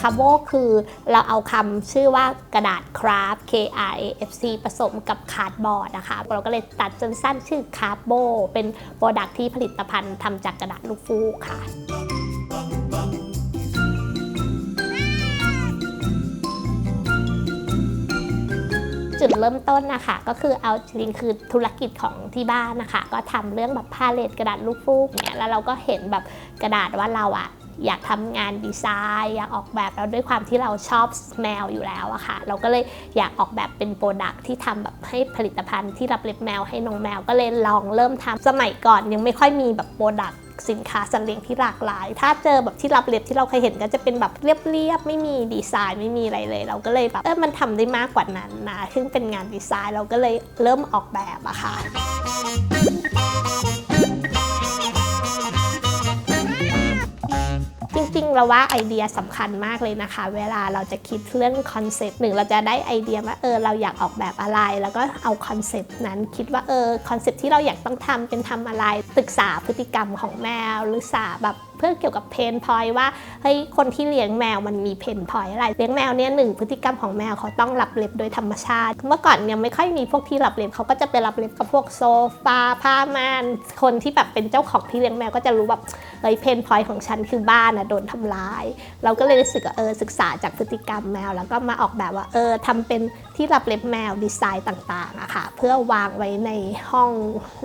คาโบคือเราเอาคำชื่อว่ากระดาษคราฟ K R A F C ผสมกับคาร์ดบอร์ดนะคะ เราก็เลยตัดจนสั้นชื่อคาร์โบเป็นโปรดักที่ผลิตภัณฑ์ทำจากกระดาษลูกฟูกค่ะจุดเริ่มต้นนะคะก็คือเอาจริงคือธุรกิจของที่บ้านนะคะ ก็ทำเรื่องแบบผ้าเลดกระดาษลูกฟูกเนี่ยแล้วเราก็เห็นแบบกระดาษว่าเราอะ อยากทำงานดีไซน์อยากออกแบบแล้วด้วยความที่เราชอบแมวอยู่แล้วอะค่ะ เราก็เลยอยากออกแบบเป็นโปรดักที่ทำแบบให้ผลิตภัณฑ์ที่รับเล็บแมวให้น้องแมวก็เลยลองเริ่มทำสมัยก่อนยังไม่ค่อยมีแบบโปรดักสินค้าสัตว์เลี้ยงที่หลากหลาย ถ้าเจอแบบที่รับเล็บที่เราเคยเห็นก็จะเป็นแบบเรียบๆ ไม่มีดีไซน์ไม่มีอะไรเลย เราก็เลยแบบเออมันทำได้มากกว่านั้นนะซึ่งเป็นงานดีไซน์เราก็เลยเริ่มออกแบบอะค่ะ เราว่าไอเดียสำคัญมากเลยนะคะ เวลาเราจะคิดเรื่องคอนเซปต์หนึ่งเราจะได้ไอเดียว่าเออเราอยากออกแบบอะไร แล้วก็เอาคอนเซปต์นั้นคิดว่าเออคอนเซปต์ที่เราอยากต้องทำเป็นทำอะไรศึกษาพฤติกรรมของแมวหรือษาแบบเพื่อเกี่ยวกับเพนพอยว่าเฮ้ยคนที่เลี้ยงแมวมันมีเพนพอยอะไรเลี้ยงแมวเนี่ยหนึ่งพฤติกรรมของแมวเขาต้องรับเล็บโดยธรรมชาติ เมื่อก่อนยังไม่ค่อยมีพวกที่รับเล็บเขาก็จะไปรับเล็บกับพวกโซฟาผ้าม่านคนที่แบบเป็นเจ้าของที่เลี้ยงแมวก็จะรู้แบบ เฮ้ยเพนพอยของฉันคือบ้านนะโดนทำร้าย เราก็เลยรู้สึกเออศึกษาจากพฤติกรรมแมว แล้วก็มาออกแบบว่าเออทำเป็นที่รับเล็บแมวดีไซน์ต่างๆอะค่ะเพื่อวางไว้ในห้อง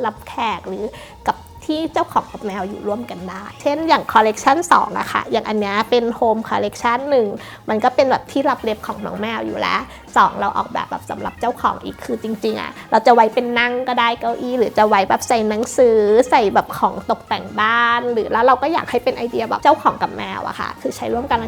รับแขกหรือกับ ที่เจ้าของกับแมวอยู่ร่วมกันได้ เช่นอย่างคอลเลกชัน2อะค่ะ อย่างอันนี้เป็นโฮมคอลเลกชันหนึ่งมันก็เป็นแบบที่รับเล็บของน้องแมวอยู่แล้ว 2 เราออกแบบแบบสำหรับเจ้าของอีกคือจริงๆอะเราจะไว้เป็นนั่งก็ได้เก้าอี้ หรือจะไว้แบบใส่หนังสือใส่แบบของตกแต่งบ้าน หรือแล้วเราก็อยากให้เป็นไอเดียแบบเจ้าของกับแมวอะค่ะ คือใช้ร่วมกัน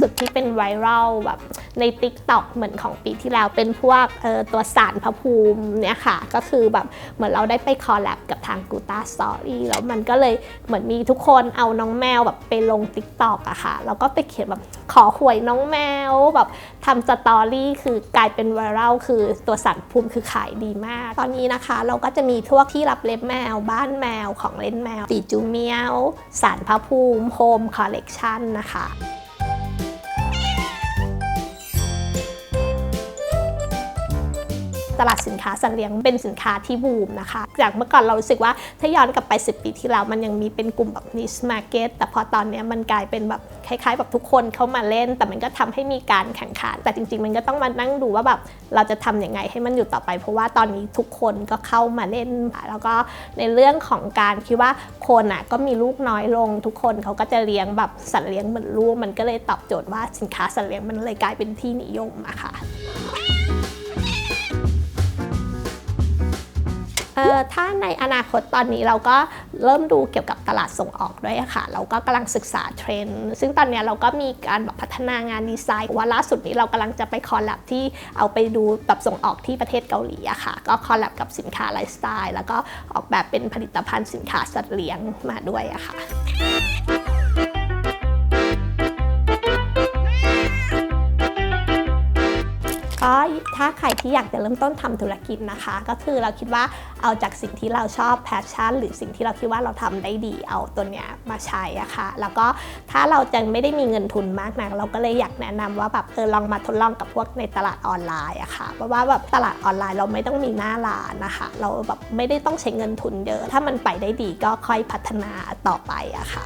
สุดที่เป็นไวรัลแบบใน t ิ k t o k เหมือนของปีที่แล้วเป็นพวกตัวสารพระภูมิเนี่ยค่ะ ก็คือแบบเหมือนเราได้ไปคอลแลบกับทางกูตาสตอรี่แล้วมันก็เลยเหมือนมีทุกคนเอาน้องแมวแบบไปลง t ิ k t o k อะค่ะ แล้วก็ไปเขียนแบบขอหวยน้องแมวแบบทำสตอรี่คือกลายเป็นไวรัลคือตัวสารพระภูมิคือขายดีมาก ตอนนี้นะคะ เราก็จะมีพวกที่รับเล็บแมว บ้านแมวของเล่นแมวตีจูเมียวสารพระภูมิโฮมคอลเลกชันนะคะ ตลาดสินค้าสัตว์เลี้ยงเป็นสินค้าที่บูมนะคะ จากเมื่อก่อนเรารู้สึกว่าถ้าย้อนกลับไป 10 ปีที่แล้วมันยังมีเป็นกลุ่มแบบ niche market แต่พอตอนนี้มันกลายเป็นแบบคล้ายๆแบบทุกคนเข้ามาเล่น แต่มันก็ทำให้มีการแข่งขัน แต่จริง ๆ มันก็ต้องมานั่งดูว่าแบบเราจะทำยังไงให้มันอยู่ต่อไป เพราะว่าตอนนี้ทุกคนก็เข้ามาเล่น แล้วก็ในเรื่องของการคิดว่าคนอะก็มีลูกน้อยลง ทุกคนเขาก็จะเลี้ยงแบบสัตว์เลี้ยงเหมือนลูกมันก็เลยตอบโจทย์ว่าสินค้าสัตว์เลี้ยงมันเลยกลายเป็นที่นิยมอะค่ะ ถ้าในอนาคตตอนนี้เราก็เริ่มดูเกี่ยวกับตลาดส่งออกด้วยค่ะ เราก็กำลังศึกษาเทรนด์ ซึ่งตอนนี้เราก็มีการแบบพัฒนางานดีไซน์ว่าล่าสุดนี้เรากำลังจะไปคอลแลบที่เอาไปดูแบบส่งออกที่ประเทศเกาหลีอะค่ะ ก็คอลแลบกับสินค้าไลฟ์สไตล์แล้วก็ออกแบบเป็นผลิตภัณฑ์สินค้าสัตว์เลี้ยงมาด้วยอะค่ะก็ ถ้าใครที่อยากจะเริ่มต้นทำธุรกิจนะคะ ก็คือเราคิดว่าเอาจากสิ่งที่เราชอบแพชชั่น หรือสิ่งที่เราคิดว่าเราทำได้ดีเอาตัวเนี้ยมาใช้อะค่ะ แล้วก็ถ้าเราจะไม่ได้มีเงินทุนมากนักเราก็เลยอยากแนะนำว่าแบบเออลองมาทดลองกับพวกในตลาดออนไลน์อะค่ะเพราะว่าแบบตลาดออนไลน์เราไม่ต้องมีหน้าร้านนะคะ เราแบบไม่ได้ต้องใช้เงินทุนเยอะ ถ้ามันไปได้ดีก็ค่อยพัฒนาต่อไปอะค่ะ